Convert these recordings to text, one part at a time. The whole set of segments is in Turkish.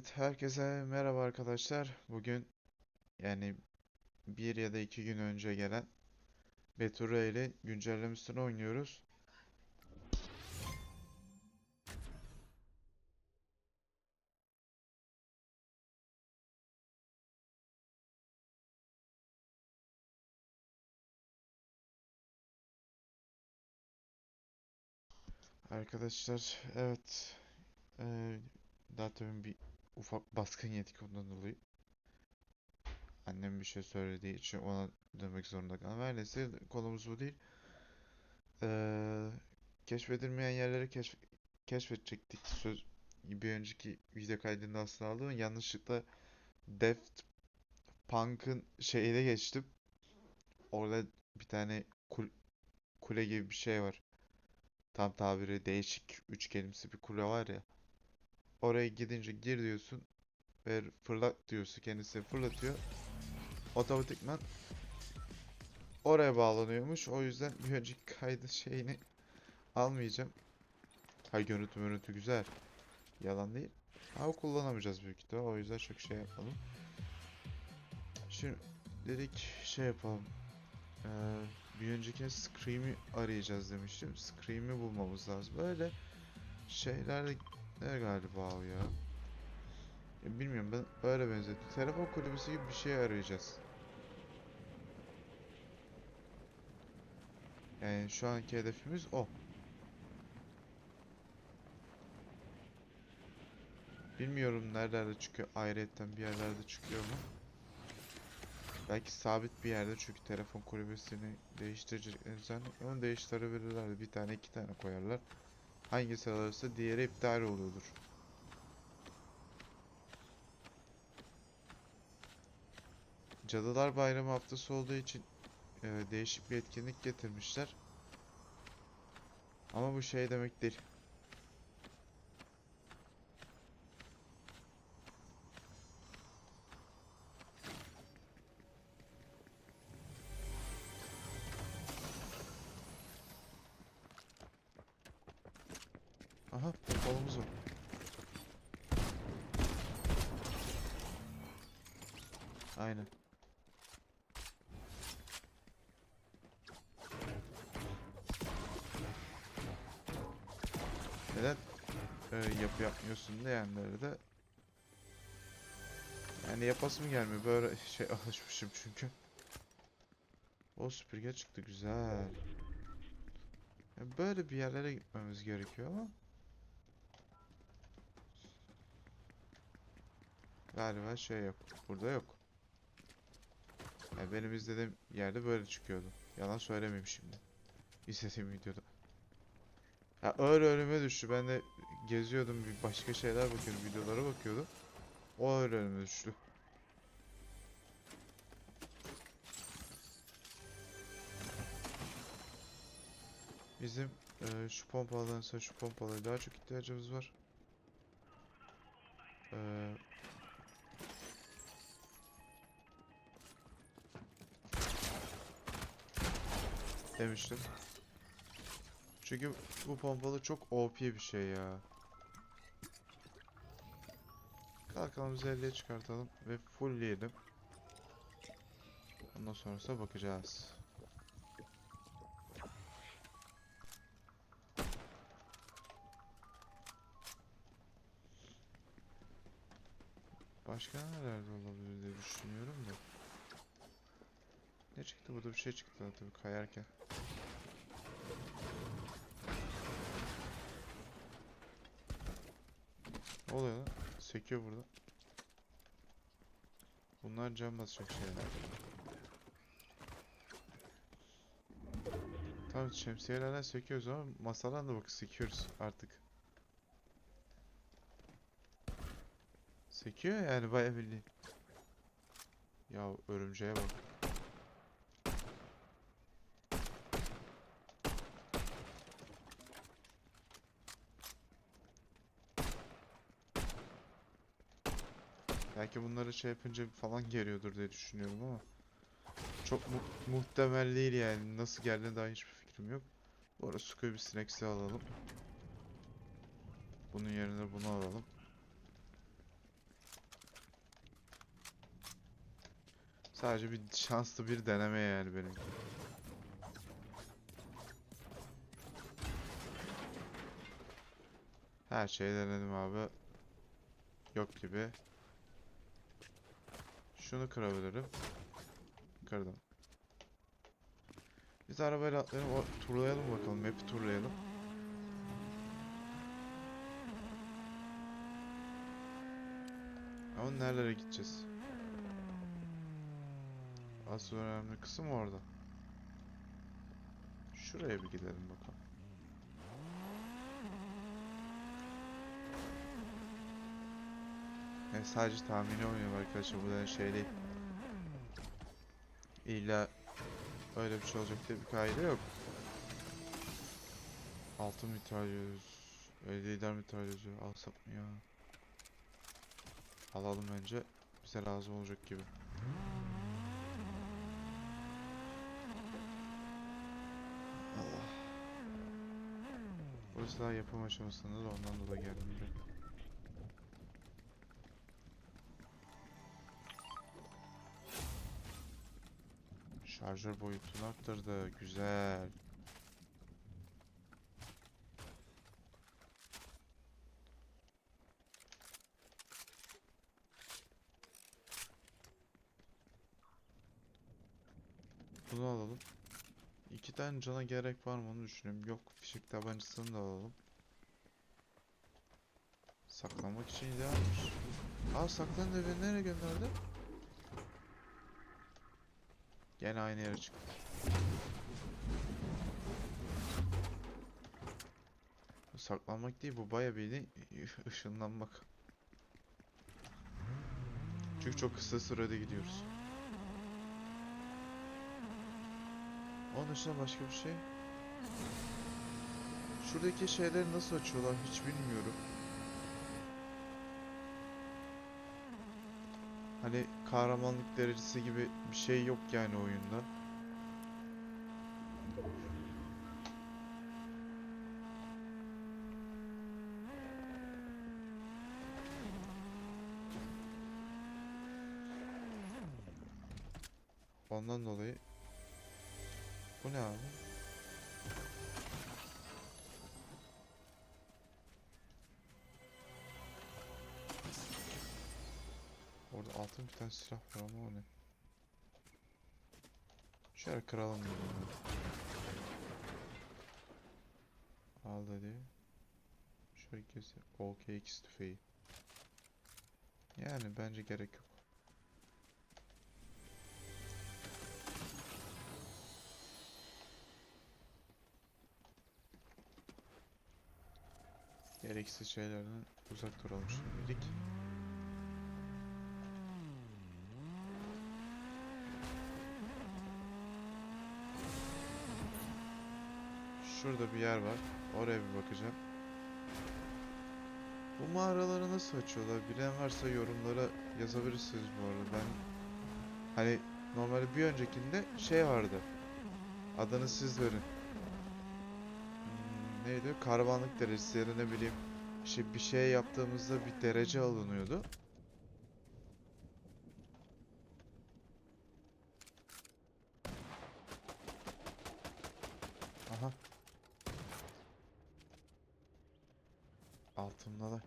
Evet, herkese merhaba arkadaşlar. Bugün yani bir ya da iki gün önce gelen Battle Royale'in güncellemesini oynuyoruz. Arkadaşlar, evet, eee daha tabii bir ufak baskın yedik ondan dolayı. Annem bir şey söylediği için ona dönmek zorunda kaldım. Her neyse konumuz bu değil. Eee, keşfedilmeyen yerleri keşf keşfedecektik. Söz bir önceki video kaydında aslında aldım. Yanlışlıkla Daft Punk'ın şeyine geçtim. Orada bir tane kul kule gibi bir şey var. Tam tabiri değişik üçgenimsi bir kule var ya. Oraya gidince gir diyorsun ve fırlat diyorsun. Kendisi fırlatıyor. Otomatikman oraya bağlanıyormuş. O yüzden bir önceki kaydı şeyini almayacağım. Ha görüntü görüntü güzel. Yalan değil. Ama kullanamayacağız büyük ihtimal. O yüzden çok şey yapalım. Şimdi dedik şey yapalım. Ee, bir önceki Scream'i arayacağız demiştim. Scream'i bulmamız lazım. Böyle şeyler ne galiba o ya. Ya bilmiyorum ben öyle benzettim. Telefon kulübesi gibi bir şey arayacağız. Yani şu anki hedefimiz o. Bilmiyorum nerelerde çıkıyor. Ayrıyetten bir yerlerde çıkıyor mu? Belki sabit bir yerde çünkü telefon kulübesini değiştireceklerini. Onu değiştirebilirler. Bir tane iki tane koyarlar. Hangisi alırsa diğeri iptal oluyordur. Cadılar Bayramı haftası olduğu için e, değişik bir etkinlik getirmişler. Ama bu şey demek değil. Yapı yapmıyorsun diyenlere de yani yapasım gelmiyor böyle şey alışmışım çünkü. O süpürge çıktı güzel. Ya böyle bir yerlere gitmemiz gerekiyor ama galiba şey yok. Burada yok. Ya benim izlediğim yerde böyle çıkıyordu. Yalan söylemeyeyim şimdi. İzlediğim videoda. Ya öyle önüme düştü. Ben de geziyordum bir başka şeyler bakıyordum. Videolara bakıyordum. O öyle önüme düştü. Bizim e, şu pompalardansa şu pompalara daha çok ihtiyacımız var. E, demiştim. Çünkü bu pompalı çok OP bir şey ya. Kalkalım 50'ye çıkartalım ve fullleyelim. Ondan sonrasına bakacağız. Başka nerelerde olabilir diye düşünüyorum da. Ne çıktı? Burada bir şey çıktı tabii kayarken. Oluyor lan? Sekiyor burada. Bunlar can basacak şeyler. Tamam şemsiyelerden söküyoruz ama masadan da bak sekiyoruz artık. Sekiyor yani bayağı bildiğin. Ya örümceğe bak. Belki bunları şey yapınca falan geliyordur diye düşünüyorum ama. Çok mu muhtemel değil yani. Nasıl geldiğine dair hiçbir fikrim yok. Bu arada Scooby Snacks'i alalım. Bunun yerine bunu alalım. Sadece bir şanslı bir deneme yani benimki. Her şeyi denedim abi. Yok gibi. Şunu kırabilirim. Kırdım. Biz arabayla atlayalım, turlayalım bakalım, map'i turlayalım. Ama nerelere gideceğiz? Asıl önemli kısım orada. Şuraya bir gidelim bakalım. Yani sadece tahmini oynuyorum arkadaşlar. Bu da şey değil. İlla öyle bir şey olacak diye bir kaide yok. Altın mitralyöz. Lider mitralyözü alsam mı ya? Alalım bence. Bize lazım olacak gibi. Allah. Burası daha yapım aşamasında da ondan dolayı gelmiyor. Şarjör boyutunu arttırdı. Güzel. Bunu alalım. İki tane cana gerek var mı onu düşünüyorum. Yok fişek tabancasını da alalım. Saklanmak için idealmiş. Aa saklan beni nereye gönderdi? Gene aynı yere. Bu Saklanmak değil bu baya bildiğin ışınlanmak. Çünkü çok kısa sürede gidiyoruz. Onun dışında başka bir şey. Şuradaki şeyleri nasıl açıyorlar hiç bilmiyorum. Hani kahramanlık derecesi gibi bir şey yok yani oyunda. Ondan dolayı bu ne abi? Altın bir tane silah var ama o ne? Şöyle kıralım ben. Al dedi. Şöyle kes. OKX tüfeği. Yani bence gerek yok. Gereksiz şeylerden uzak duralım şimdilik. Şurada bir yer var. Oraya bir bakacağım. Bu mağaraları nasıl açıyorlar? Bilen varsa yorumlara yazabilirsiniz bu arada. Ben hani normalde bir öncekinde şey vardı. Adını siz verin. Hmm, neydi? Karavanlık derecesi ya da ne bileyim işte bir şey yaptığımızda bir derece alınıyordu. Aha. Altındalar.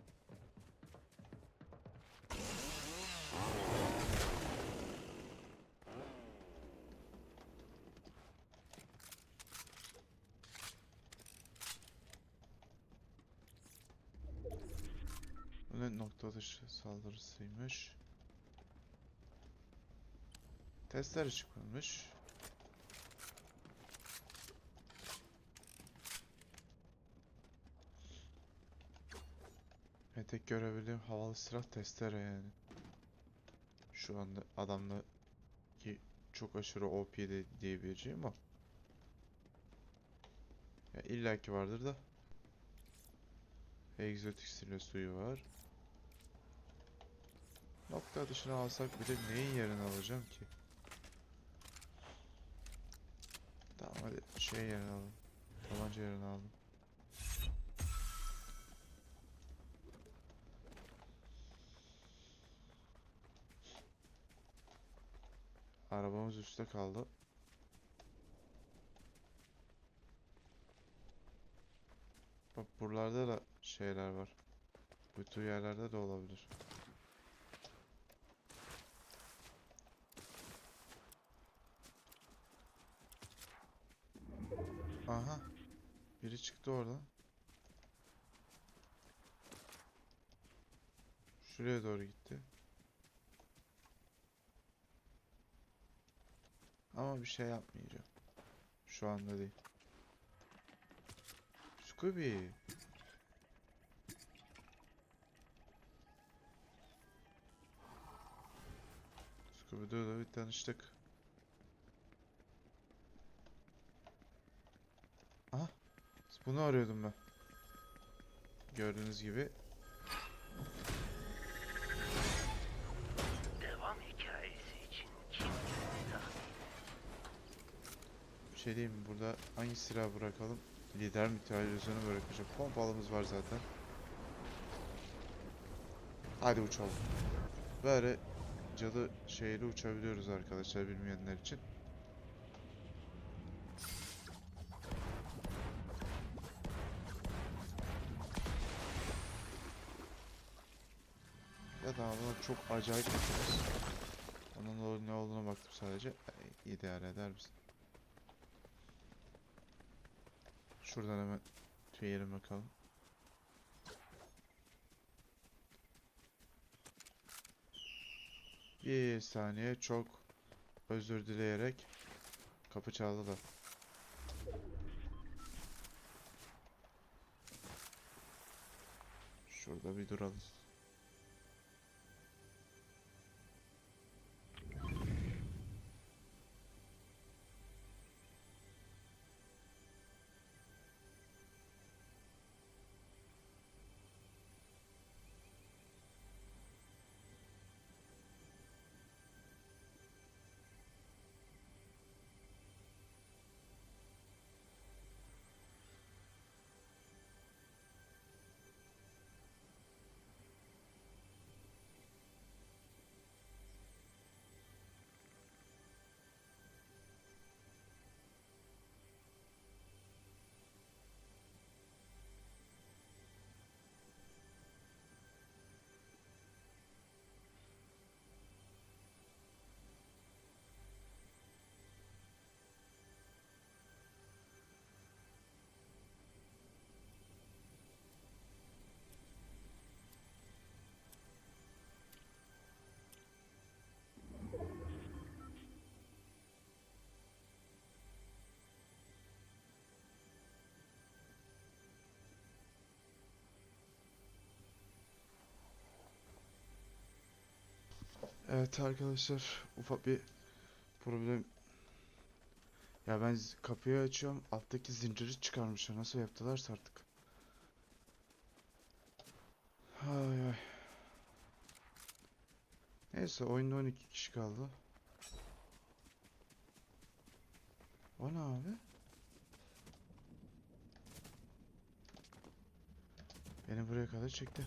Bu ne nokta atışı saldırısıymış. Testler çıkmamış. Ve tek görebildiğim havalı silah testere yani. Şu anda adamla ki çok aşırı OP de diyebileceğim o. Ya illaki vardır da. Egzotik sile suyu var. Nokta dışına alsak bile neyin yerini alacağım ki? Tamam hadi şey yerini alalım. Tabanca yerini aldım. Arabamız üstte kaldı. Bak buralarda da şeyler var. Bütün yerlerde de olabilir. Aha. Biri çıktı orada. Şuraya doğru gitti. Ama bir şey yapmayacağım. Şu anda değil. Scooby. Scooby Doo'da bir tanıştık. Bunu arıyordum ben. Gördüğünüz gibi. Devam hikayesi için kim Bir şey diyeyim mi? Burada hangi silah bırakalım? Lider mitralyözünü bırakacağım. Pompalımız var zaten. Hadi uçalım. Böyle cadı şeyle uçabiliyoruz arkadaşlar bilmeyenler için. Çok acayip uçuyoruz. Onun o- ne olduğuna baktım sadece. E, İdare eder misin? Şuradan hemen tüyelim bakalım. Bir saniye çok özür dileyerek kapı çaldılar. Şurada bir duralım. Evet arkadaşlar ufak bir problem. Ya ben kapıyı açıyorum alttaki zinciri çıkarmışlar nasıl yaptılarsa artık. Ay ay. Neyse oyunda 12 kişi kaldı. O ne abi? Beni buraya kadar çekti.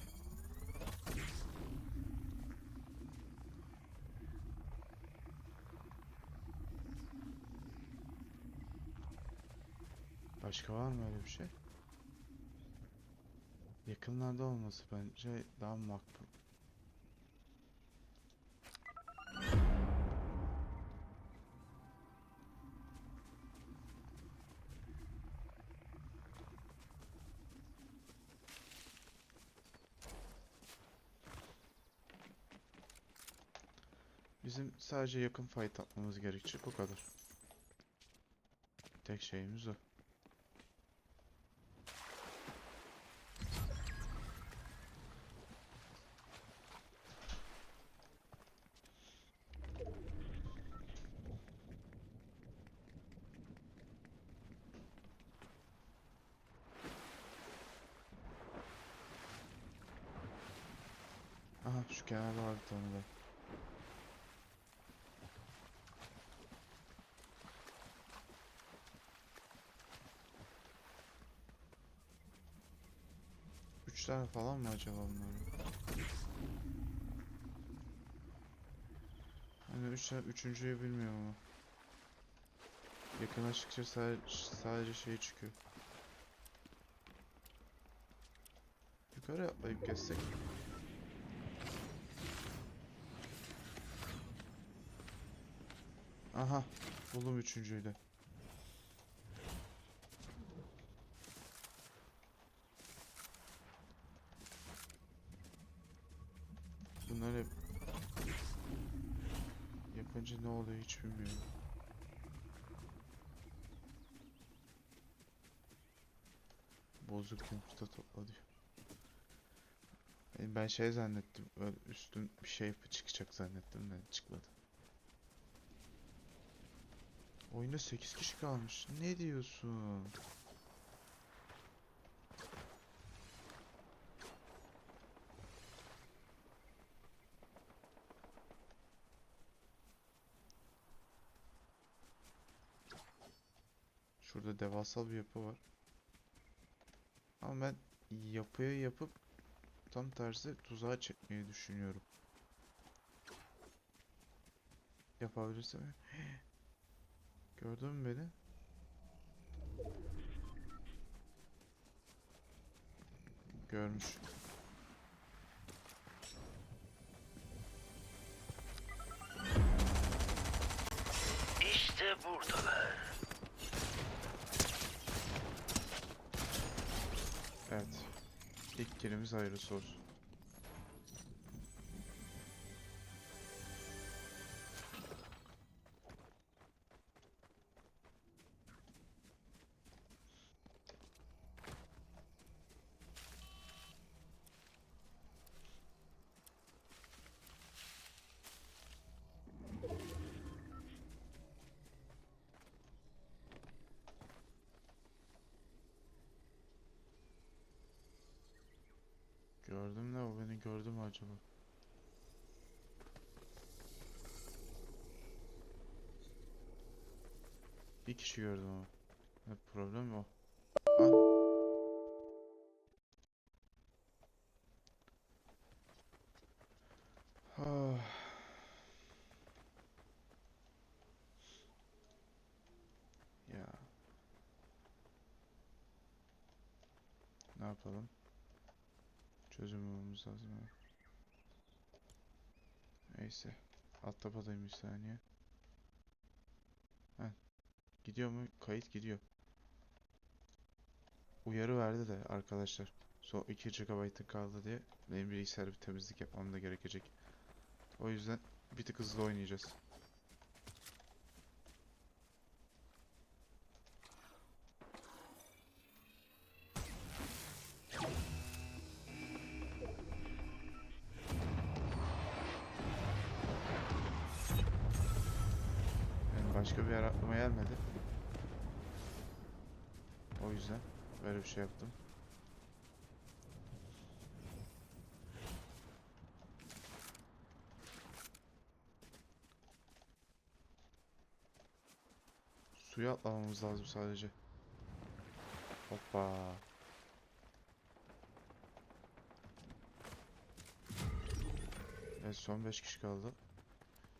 Başka var mı öyle bir şey? Yakınlarda olması bence daha makbul. Bizim sadece yakın fight atmamız gerekecek o kadar. Tek şeyimiz o. şu kenarda var bir tane daha. Üç tane falan mı acaba bunların? Hani üç, üçüncüyü bilmiyorum ama. Yakınlaştıkça sadece, sadece şey çıkıyor. Yukarı atlayıp geçsek. Aha, buldum üçüncüyü de. Bunlar hep yapınca ne oluyor hiç bilmiyorum. Bozuk yumurta topla diyor. Yani Ben şey zannettim, üstün bir şey çıkacak zannettim de çıkmadı. Oyunda 8 kişi kalmış. Ne diyorsun? Şurada devasal bir yapı var. Ama ben yapıya yapıp tam tersi tuzağa çekmeyi düşünüyorum. Yapabilirsem. Gördün mü beni? Görmüş. İşte buradalar. Evet. İlk kelimiz hayırlısı olsun. Gördüm de o beni gördü mü acaba? Bir kişi gördüm ama. Ne problem o. Ah. Ah. Ne yapalım? Çözüm bulmamız lazım. Neyse. Alt tabadayım bir saniye. Heh. Gidiyor mu? Kayıt gidiyor. Uyarı verdi de arkadaşlar. Son 2 GB'ın kaldı diye benim bilgisayarı bir temizlik yapmam da gerekecek. O yüzden bir tık hızlı oynayacağız. Başka bir yer aklıma gelmedi. O yüzden böyle bir şey yaptım. Suya atlamamız lazım sadece. Hoppa. Evet son 5 kişi kaldı.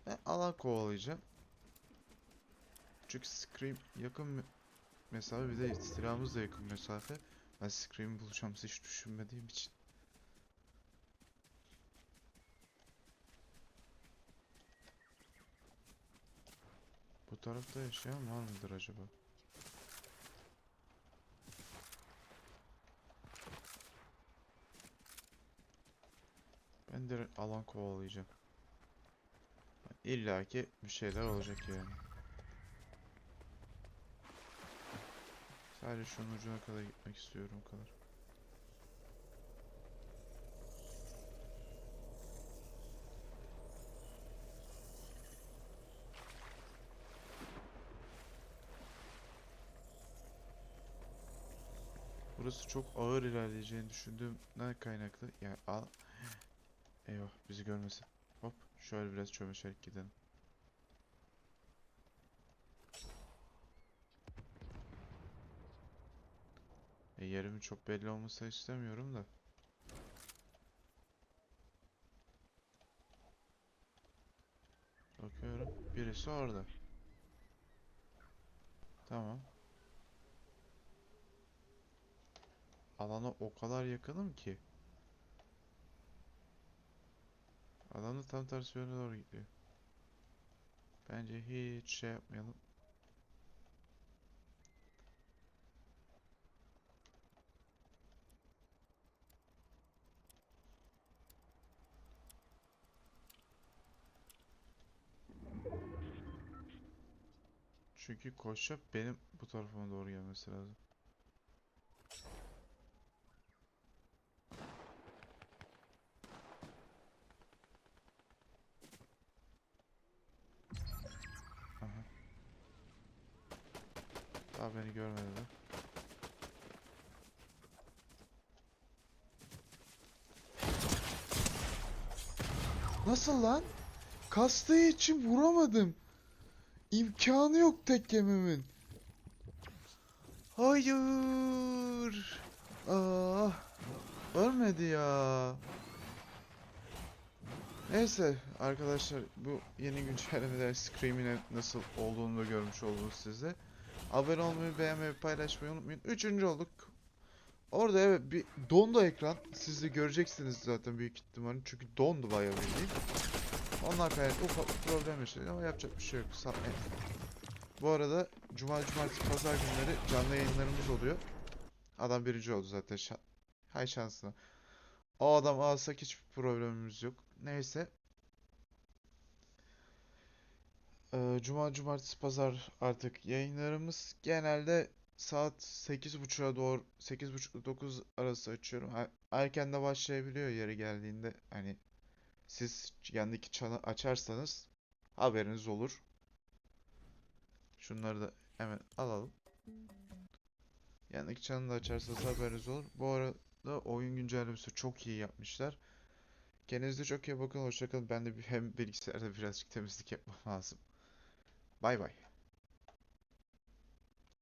Ben alan kovalayacağım. Çünkü Scream yakın me- mesafe bir de silahımız da yakın mesafe. Ben Scream'i bulacağımızı hiç düşünmediğim için. Bu tarafta yaşayan var mıdır acaba? Ben direkt alan kovalayacağım. İlla ki bir şeyler olacak yani. Sadece şunun ucuna kadar gitmek istiyorum kadar. Burası çok ağır ilerleyeceğini düşündüğümden kaynaklı. Yani al. Eyvah bizi görmesin. Hop şöyle biraz çömeşerek gidelim. E, yerimin çok belli olmasını istemiyorum da. Bakıyorum. Birisi orada. Tamam. Alana o kadar yakınım ki. Adam da tam tersi yöne doğru gidiyor. Bence hiç şey yapmayalım. Çünkü koşup benim bu tarafıma doğru gelmesi lazım. Aha. Daha beni görmedi de. Nasıl lan? Kastığı için vuramadım. İmkanı yok tek yememin. Hayır. Ah. Ölmedi ya. Neyse arkadaşlar bu yeni güncellemede Scream'in nasıl olduğunu da görmüş oldunuz siz de. Abone olmayı, beğenmeyi, paylaşmayı unutmayın. Üçüncü olduk. Orada evet bir dondu ekran. Siz de göreceksiniz zaten büyük ihtimalle. Çünkü dondu bayağı bildiğin. Onlar kaynaklı ufak problem yaşadık ama yapacak bir şey yok. Sa- evet. Bu arada Cuma, Cumartesi, Pazar günleri canlı yayınlarımız oluyor. Adam birinci oldu zaten. Şa- Hay şansına. O adam alsak hiçbir problemimiz yok. Neyse. Ee, Cuma, Cumartesi, Pazar artık yayınlarımız genelde saat 8.30'a doğru 8.30 9 arası açıyorum. Erken de başlayabiliyor yeri geldiğinde. Hani siz yandaki çanı açarsanız haberiniz olur. Şunları da hemen alalım. Yandaki çanı da açarsanız haberiniz olur. Bu arada oyun güncellemesi çok iyi yapmışlar. Kendinize çok iyi bakın. Hoşçakalın. Ben de hem bilgisayarda birazcık temizlik yapmam lazım. Bay bay.